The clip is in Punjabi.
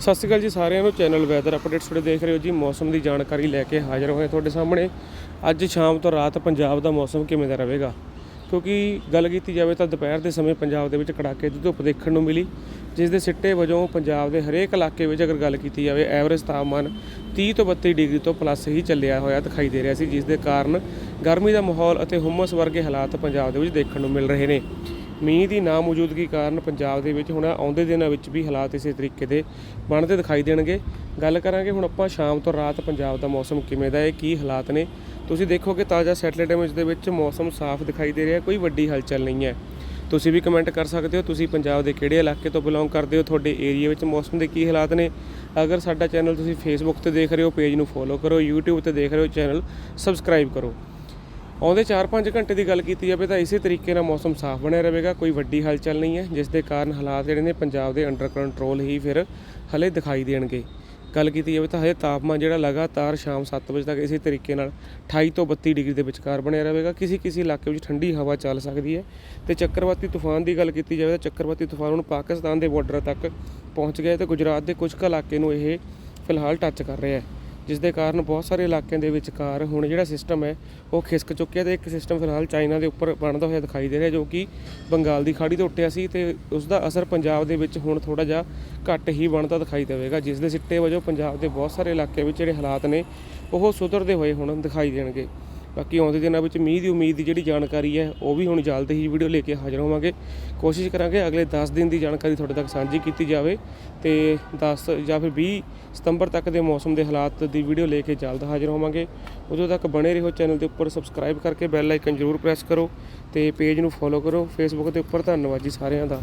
ਸਤਿ ਸ਼੍ਰੀ ਅਕਾਲ ਜੀ ਸਾਰਿਆਂ ਨੂੰ ਚੈਨਲ ਵੈਦਰ ਅਪਡੇਟਸ ਤੁਹਾਡੇ ਦੇਖ ਰਹੇ ਹੋ ਜੀ, ਮੌਸਮ ਦੀ ਜਾਣਕਾਰੀ ਲੈ ਕੇ ਹਾਜ਼ਰ ਹੋਏ ਤੁਹਾਡੇ ਸਾਹਮਣੇ। ਅੱਜ ਸ਼ਾਮ ਤੋਂ ਰਾਤ ਪੰਜਾਬ ਦਾ ਮੌਸਮ ਕਿਵੇਂ ਦਾ ਰਹੇਗਾ? ਕਿਉਂਕਿ ਗੱਲ ਕੀਤੀ ਜਾਵੇ ਤਾਂ ਦੁਪਹਿਰ ਦੇ ਸਮੇਂ ਪੰਜਾਬ ਦੇ ਵਿੱਚ ਕੜਾਕੇ ਦੀ ਧੁੱਪ ਦੇਖਣ ਨੂੰ ਮਿਲੀ, ਜਿਸ ਦੇ ਸਿੱਟੇ ਵਜੋਂ ਪੰਜਾਬ ਦੇ ਹਰੇਕ ਇਲਾਕੇ ਵਿੱਚ ਅਗਰ ਗੱਲ ਕੀਤੀ ਜਾਵੇ ਐਵਰੇਜ ਤਾਪਮਾਨ 30 ਤੋਂ 32 ਡਿਗਰੀ ਤੋਂ ਪਲੱਸ ਹੀ ਚੱਲਿਆ ਹੋਇਆ ਦਿਖਾਈ ਦੇ ਰਿਹਾ ਸੀ, ਜਿਸ ਦੇ ਕਾਰਨ ਗਰਮੀ ਦਾ ਮਾਹੌਲ ਅਤੇ ਹੁਮਸ ਵਰਗੇ ਹਾਲਾਤ ਪੰਜਾਬ ਦੇ ਵਿੱਚ ਦੇਖਣ ਨੂੰ ਮਿਲ ਰਹੇ ਨੇ। ਮੀਂਹ ਦੀ ਨਾ ਮੌਜੂਦਗੀ ਕਾਰਨ ਪੰਜਾਬ ਦੇ ਵਿੱਚ ਹੁਣ ਆਉਂਦੇ ਦਿਨਾਂ ਵਿੱਚ ਵੀ ਹਾਲਾਤ ਇਸੇ ਤਰੀਕੇ ਦੇ ਬਣਦੇ ਦਿਖਾਈ ਦੇਣਗੇ। ਗੱਲ ਕਰਾਂਗੇ ਹੁਣ ਆਪਾਂ ਸ਼ਾਮ ਤੋਂ ਰਾਤ ਪੰਜਾਬ ਦਾ ਮੌਸਮ ਕਿਵੇਂ ਦਾ ਹੈ, ਕੀ ਹਾਲਾਤ ਨੇ। ਤੁਸੀਂ ਦੇਖੋਗੇ ਤਾਜ਼ਾ ਸੈਟਲਾਈਟ ਇਮੇਜ ਦੇ ਵਿੱਚ ਮੌਸਮ ਸਾਫ਼ ਦਿਖਾਈ ਦੇ ਰਿਹਾ, ਕੋਈ ਵੱਡੀ ਹਲਚਲ ਨਹੀਂ ਹੈ। ਤੁਸੀਂ ਵੀ ਕਮੈਂਟ ਕਰ ਸਕਦੇ ਹੋ, ਤੁਸੀਂ ਪੰਜਾਬ ਦੇ ਕਿਹੜੇ ਇਲਾਕੇ ਤੋਂ ਬਿਲੋਂਗ ਕਰਦੇ ਹੋ, ਤੁਹਾਡੇ ਏਰੀਆ ਵਿੱਚ ਮੌਸਮ ਦੇ ਕੀ ਹਾਲਾਤ ਨੇ। ਅਗਰ ਸਾਡਾ ਚੈਨਲ ਤੁਸੀਂ ਫੇਸਬੁੱਕ ਤੇ ਦੇਖ ਰਹੇ ਹੋ ਪੇਜ ਨੂੰ ਫੋਲੋ ਕਰੋ, YouTube ਤੇ ਦੇਖ ਰਹੇ ਹੋ ਚੈਨਲ ਸਬਸਕ੍ਰਾਈਬ ਕਰੋ। ਆਉਂਦੇ 4-5 ਘੰਟੇ ਦੀ ਗੱਲ ਕੀਤੀ ਜਾਵੇ ਤਾਂ ਇਸੇ ਤਰੀਕੇ ਨਾਲ ਮੌਸਮ ਸਾਫ਼ ਬਣਿਆ ਰਹੇਗਾ, ਕੋਈ ਵੱਡੀ ਹਲਚਲ ਨਹੀਂ ਹੈ, ਜਿਸ ਦੇ ਕਾਰਨ ਹਾਲਾਤ ਜਿਹੜੇ ਨੇ ਪੰਜਾਬ ਦੇ ਅੰਡਰ ਕੰਟਰੋਲ ਹੀ ਫਿਰ ਹਲੇ ਦਿਖਾਈ ਦੇਣਗੇ। ਗੱਲ ਕੀਤੀ ਜਾਵੇ ਤਾਂ ਹਜੇ ਤਾਪਮਾਨ ਜਿਹੜਾ ਲਗਾਤਾਰ ਸ਼ਾਮ 7 ਵਜੇ ਤੱਕ ਇਸੇ ਤਰੀਕੇ ਨਾਲ 28 ਤੋਂ 32 ਡਿਗਰੀ ਦੇ ਵਿਚਕਾਰ ਬਣਿਆ ਰਹੇਗਾ। ਕਿਸੇ ਕਿਸੇ ਇਲਾਕੇ ਵਿੱਚ ਠੰਡੀ ਹਵਾ ਚੱਲ ਸਕਦੀ ਹੈ। ਤੇ ਚੱਕਰਵਾਤੀ ਤੂਫਾਨ ਦੀ ਗੱਲ ਕੀਤੀ ਜਾਵੇ ਤਾਂ ਚੱਕਰਵਾਤੀ ਤੂਫਾਨ ਹੁਣ ਪਾਕਿਸਤਾਨ ਦੇ ਬਾਰਡਰ ਤੱਕ ਪਹੁੰਚ ਗਿਆ ਤੇ ਗੁਜਰਾਤ ਦੇ ਕੁਝ ਕੁ ਇਲਾਕੇ ਨੂੰ ਇਹ ਫਿਲਹਾਲ ਟੱਚ ਕਰ ਰਿਹਾ ਹੈ। ਜਿਸ ਦੇ ਕਾਰਨ ਬਹੁਤ ਸਾਰੇ ਇਲਾਕਿਆਂ ਦੇ ਵਿਚਕਾਰ ਹੁਣ ਜਿਹੜਾ ਸਿਸਟਮ ਹੈ, ਉਹ ਖਿਸਕ ਚੁੱਕਿਆ ਤੇ ਇੱਕ ਸਿਸਟਮ ਫਿਲਹਾਲ ਚਾਈਨਾ ਦੇ ਉੱਪਰ ਬਣਦਾ ਹੋਇਆ ਦਿਖਾਈ ਦੇ ਰਿਹਾ ਜੋ ਕਿ ਬੰਗਾਲ ਦੀ ਖਾੜੀ ਤੋਂ ਉੱਟਿਆ ਸੀ ਤੇ ਉਸ ਦਾ ਅਸਰ ਪੰਜਾਬ ਦੇ ਵਿੱਚ ਹੁਣ ਥੋੜਾ ਜਿਹਾ ਘੱਟ ਹੀ ਬਣਦਾ ਦਿਖਾਈ ਦੇਵੇਗਾ, ਜਿਸ ਦੇ ਸਿੱਟੇ ਵਜੋਂ ਪੰਜਾਬ ਦੇ ਬਹੁਤ ਸਾਰੇ ਇਲਾਕਿਆਂ ਵਿੱਚ ਜਿਹੜੇ ਹਾਲਾਤ ਨੇ, ਉਹ ਸੁਧਰਦੇ ਹੋਏ ਹੁਣ ਦਿਖਾਈ ਦੇਣਗੇ। ਬਾਕੀ ਆਉਂਦੇ ਦਿਨਾਂ ਵਿੱਚ ਮੀਂਹ ਦੀ ਉਮੀਦ ਦੀ ਜਿਹੜੀ ਜਾਣਕਾਰੀ ਹੈ, ਉਹ ਵੀ ਹੁਣ ਜਲਦ ਹੀ ਵੀਡੀਓ ਲੈ ਕੇ ਹਾਜ਼ਰ ਹੋਵਾਂਗੇ। ਕੋਸ਼ਿਸ਼ ਕਰਾਂਗੇ ਅਗਲੇ 10 ਦਿਨ ਦੀ ਜਾਣਕਾਰੀ ਤੁਹਾਡੇ ਤੱਕ ਸਾਂਝੀ ਕੀਤੀ ਜਾਵੇ ਤੇ 10 ਜਾਂ ਫਿਰ 20 ਸਤੰਬਰ ਤੱਕ ਦੇ ਮੌਸਮ ਦੇ ਹਾਲਾਤ ਦੀ ਵੀਡੀਓ ਲੈ ਕੇ ਜਲਦ ਹਾਜ਼ਰ ਹੋਵਾਂਗੇ। ਉਦੋਂ ਤੱਕ ਬਣੇ ਰਹੋ ਚੈਨਲ ਦੇ ਉੱਪਰ ਸਬਸਕ੍ਰਾਈਬ ਕਰਕੇ ਬੈਲ ਆਈਕਨ ਜ਼ਰੂਰ ਪ੍ਰੈਸ ਕਰੋ ਤੇ ਪੇਜ ਨੂੰ ਫੋਲੋ ਕਰੋ। ਫੇਸਬੁੱਕ ਦੇ ਉੱਪਰ ਧੰਨਵਾਦ ਜੀ ਸਾਰਿਆਂ ਦਾ।